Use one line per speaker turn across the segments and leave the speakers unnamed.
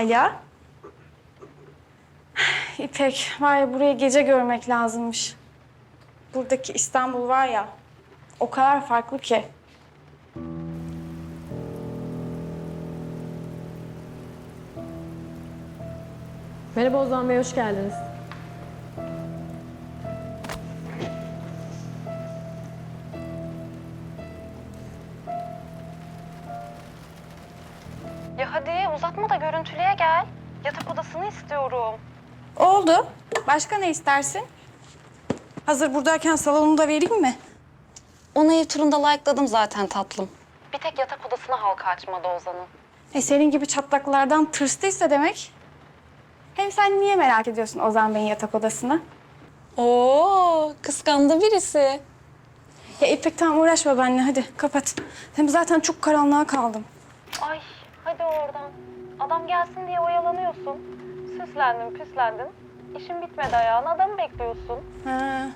Alo. İpek, var ya buraya gece görmek lazımmış. Buradaki İstanbul var ya, o kadar farklı ki.
Merhaba Ozan Bey, hoş geldiniz.
Ya hadi uzatma da görüntülüye gel. Yatak odasını istiyorum.
Oldu. Başka ne istersin? Hazır buradayken salonu da vereyim mi?
Onu ev turunda like'ladım zaten tatlım. Bir tek yatak odasına halka açmadı Ozan'ın.
E senin gibi çatlaklardan tırstıysa demek. Hem sen niye merak ediyorsun Ozan Bey'in yatak odasını?
Oo, kıskandı birisi.
Ya İpek tamam uğraşma benimle hadi kapat. Hem zaten çok karanlığa kaldım.
Ay hadi oradan. Adam gelsin diye oyalanıyorsun. Süslendin püslendin. İşin bitmedi ayağına adamı bekliyorsun.
Ha.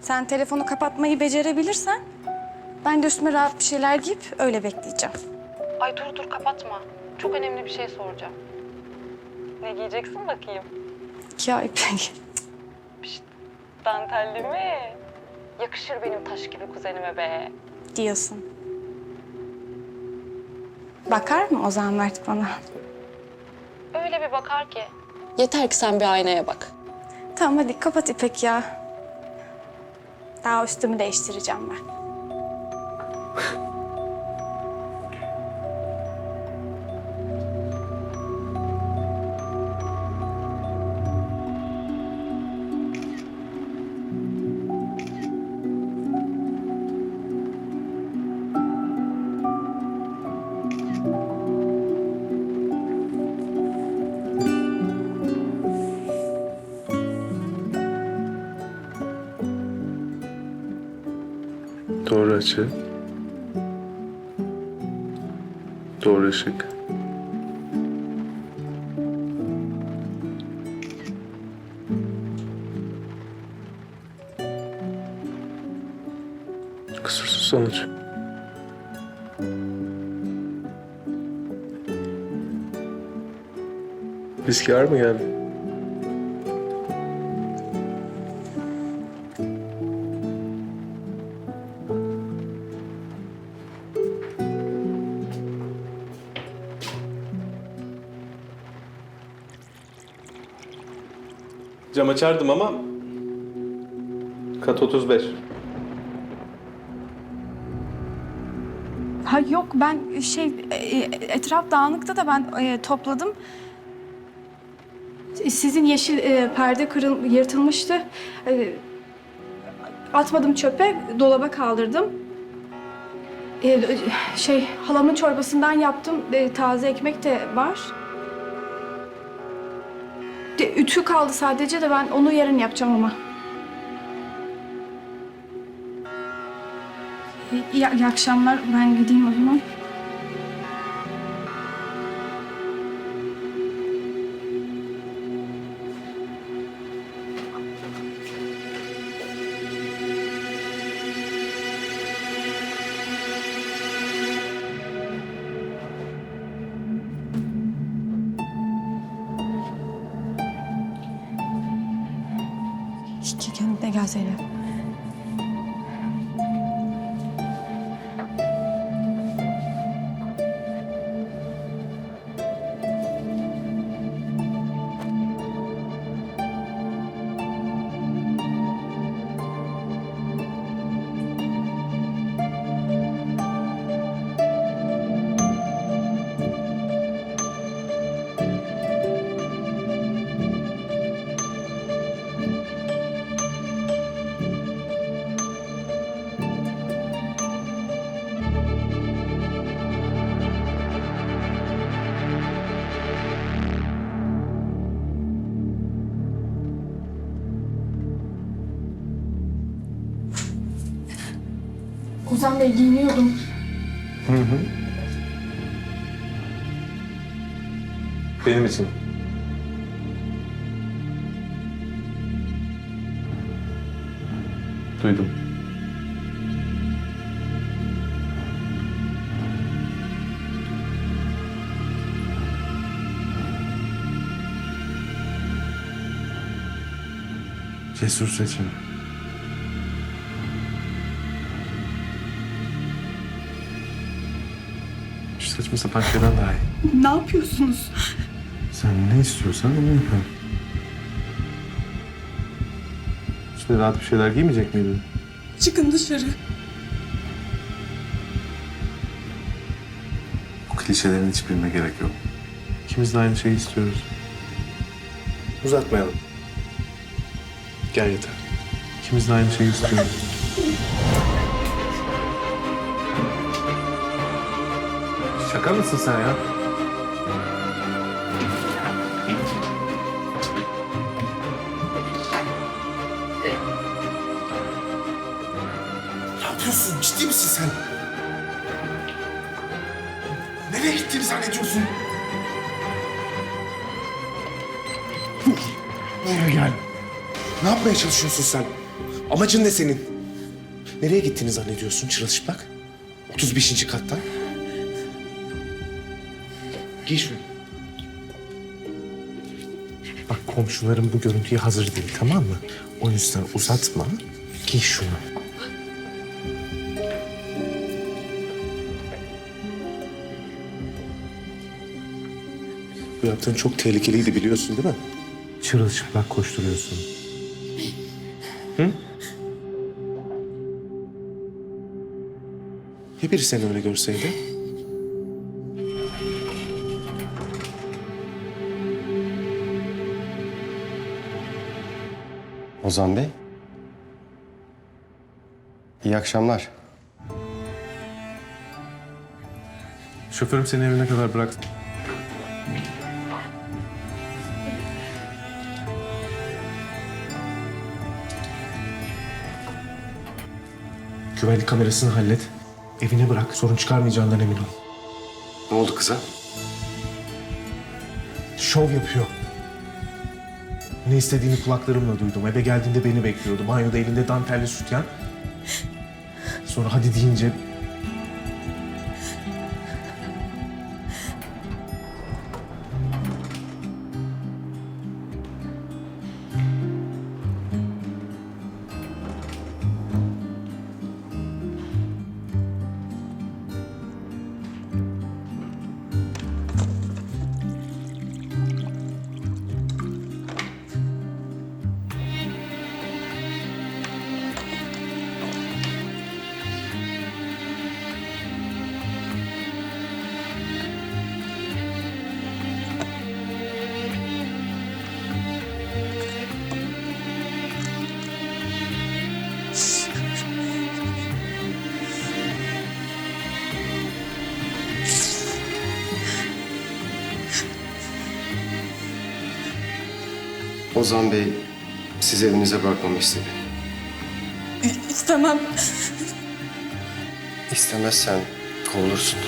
Sen telefonu kapatmayı becerebilirsen ben de üstüme rahat bir şeyler giyip öyle bekleyeceğim.
Ay dur dur kapatma. Çok önemli bir şey soracağım. Ne giyeceksin bakayım?
Ya İpek.
Dantelli mi? Yakışır benim taş gibi kuzenime be.
diyorsun. Bakar mı Ozan Mert bana?
Öyle bir bakar ki. Yeter ki sen bir aynaya bak.
Tamam hadi kapat İpek ya. Daha üstümü değiştireceğim ben.
Doğru açı. Doğru ışık. Kusursuz sonuç. Viski var mı geldi? Cam açardım ama kat 35.
Ha yok ben şey e, etraf dağınıkta da ben e, topladım. Sizin yeşil e, perde kırıl yırtılmıştı. E, atmadım çöpe, dolaba kaldırdım. E, şey halamın çorbasından yaptım. E, taze ekmek de var. Ütü kaldı sadece de ben onu yarın yapacağım ama. İyi, iyi akşamlar. Ben gideyim o zaman. Gel Zeynep. elbisem de giyiniyordum. Hı hı.
Benim için. Duydum.
Cesur seçim. Saçma sapan şeyden daha iyi.
Ne yapıyorsunuz?
Sen ne istiyorsan onu yapalım. İşte rahat bir şeyler giymeyecek miydin?
Çıkın dışarı.
Bu klişelerin hiçbirine gerek yok. İkimiz de aynı şeyi istiyoruz. Uzatmayalım. Gel yeter. İkimiz de aynı şeyi istiyoruz. Şaka mısın sen ya?
Ne yapıyorsun? Ciddi misin sen? Nereye gittiğini zannediyorsun? Dur. Buraya gel. Ne yapmaya çalışıyorsun sen? Amacın ne senin? Nereye gittiğini zannediyorsun çırılçıplak? 35. kattan. Giy şunu. Bak komşularım bu görüntüye hazır değil tamam mı? O yüzden uzatma. Giy şunu. Bu yaptığın çok tehlikeliydi biliyorsun değil mi? Çırılçıplak koşturuyorsun. Hı? Ya biri seni öyle görseydi?
Ozan Bey. İyi akşamlar.
Şoförüm seni evine kadar bıraktı.
Güvenlik kamerasını hallet. Evine bırak. Sorun çıkarmayacağından emin ol.
Ne oldu kıza?
Şov yapıyor. Ne istediğini kulaklarımla duydum. Eve geldiğinde beni bekliyordu. Banyoda elinde dantelli sütyen. Sonra hadi deyince
Ozan Bey sizi evinize bırakmamı istedi.
İstemem.
İstemezsen kovulursun.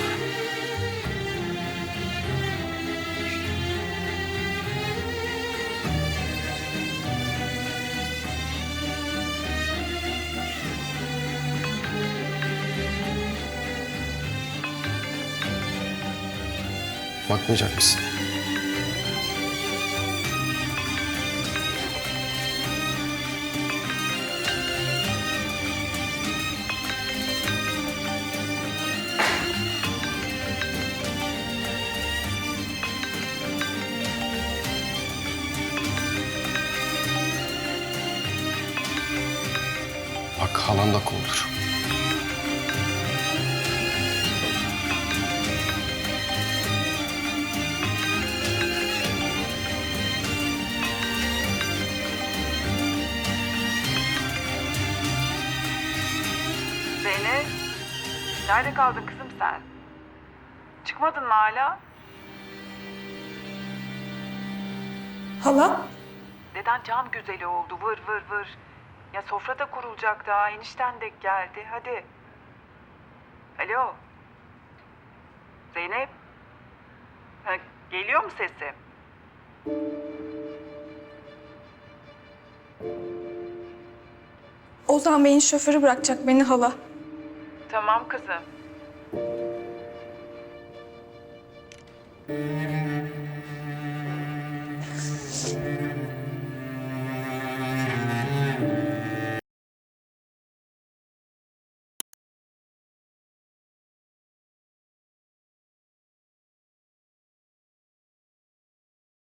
Bakmayacak mısın? Halan da kovulur.
Zeynep, nerede kaldın kızım sen? Çıkmadın mı hala?
Hala?
Neden cam güzeli oldu vır vır vır. Ya sofra da kurulacak daha, enişten de geldi, hadi. Alo. Zeynep. Ha, geliyor mu sesim?
Ozan Bey'in şoförü bırakacak beni hala.
Tamam kızım.